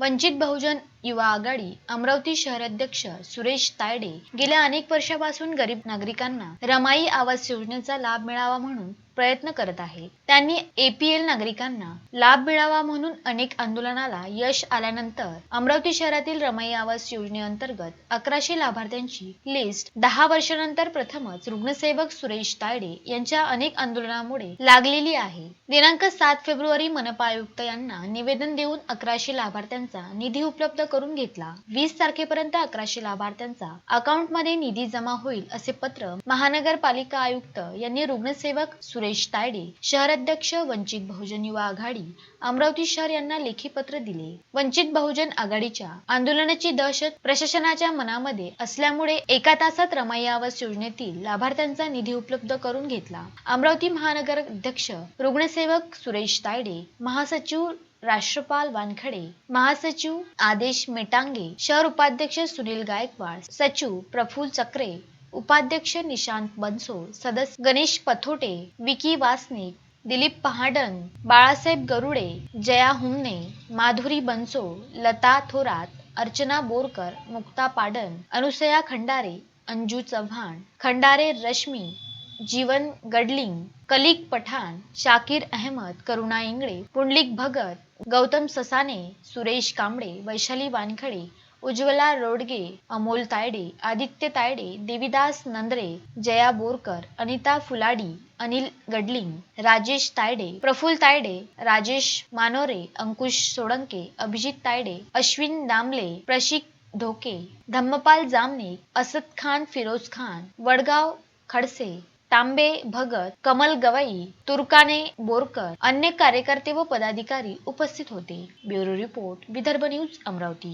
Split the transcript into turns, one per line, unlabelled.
वंचित बहुजन युवा आघाडी अमरावती शहराध्यक्ष सुरेश तायडे गेल्या अनेक वर्षापासून गरीब नागरिकांना रमाई आवास योजनेचा लाभ मिळावा म्हणून प्रयत्न करत आहे. त्यांनी एपीएल नागरिकांना लाभ मिळावा म्हणून अनेक आंदोलनाला यश आल्यानंतर अमरावती शहरातील रमाई आवास योजनेअंतर्गत अकराशे लाभार्थ्यांची लिस्ट दहा वर्षानंतर प्रथमच रुग्णसेवक सुरेश तायडे यांच्या अनेक आंदोलनामुळे लागलेली आहे. दिनांक सात फेब्रुवारी मनपा आयुक्त यांना निवेदन देऊन अकराशे लाभार्थ्यांचा निधी उपलब्ध करून घेतला. वीस तारखेपर्यंत अकराशे लाभार्थ्यांचा अकाउंटमध्ये निधी जमा होईल असे पत्र महानगरपालिका आयुक्त यांनी रुग्णसेवक सुरेश तायडे शहरात जिल्हाध्यक्ष वंचित बहुजन युवा आघाडी अमरावती शहर यांना लेखी पत्र दिले. वंचित बहुजन आघाडीच्या आंदोलनाची दहशत प्रशासनाच्या मनामध्ये असल्यामुळे एका तासात रमाई आवास योजनेतील लाभार्थ्यांचा निधी उपलब्ध करून घेतला. अमरावती महानगर अध्यक्ष रुग्णसेवक सुरेश तायडे महासचिव राष्ट्रपाल वानखडे महासचिव आदेश मेटांगे शहर उपाध्यक्ष सुनील गायकवाड सचिव प्रफुल चक्रे उपाध्यक्ष निशांत बनसो सदस्य गणेश पथोटे विकी वासनिक दिलीप पहाडन बाळासाहेब गरुडे जया हुमने माधुरी बनसो लता थोरात अर्चना बोरकर मुक्ता पाडन अनुसया खंडारे अंजू चव्हाण खंडारे रश्मी जीवन गडलिंग कलिक पठाण शाकीर अहमद करुणा इंगळे पुंडलिक भगत गौतम ससाने सुरेश कांबळे वैशाली वानखडे उज्ज्वला रोडगे अमोल तायडे आदित्य तायडे देविदास नंद्रे जया बोरकर अनिता फुलाडी अनिल गडलिंग राजेश तायडे प्रफुल तायडे राजेश मानोरे अंकुश सोळंके अभिजित तायडे अश्विन दामले प्रशिक ढोके धम्मपाल जामने असद खान फिरोज खान वडगाव खडसे तांबे भगत कमल गवई तुर्काने बोरकर अन्य कार्यकर्ते व पदाधिकारी उपस्थित होते. Bureau report Vidarbha news Amravati.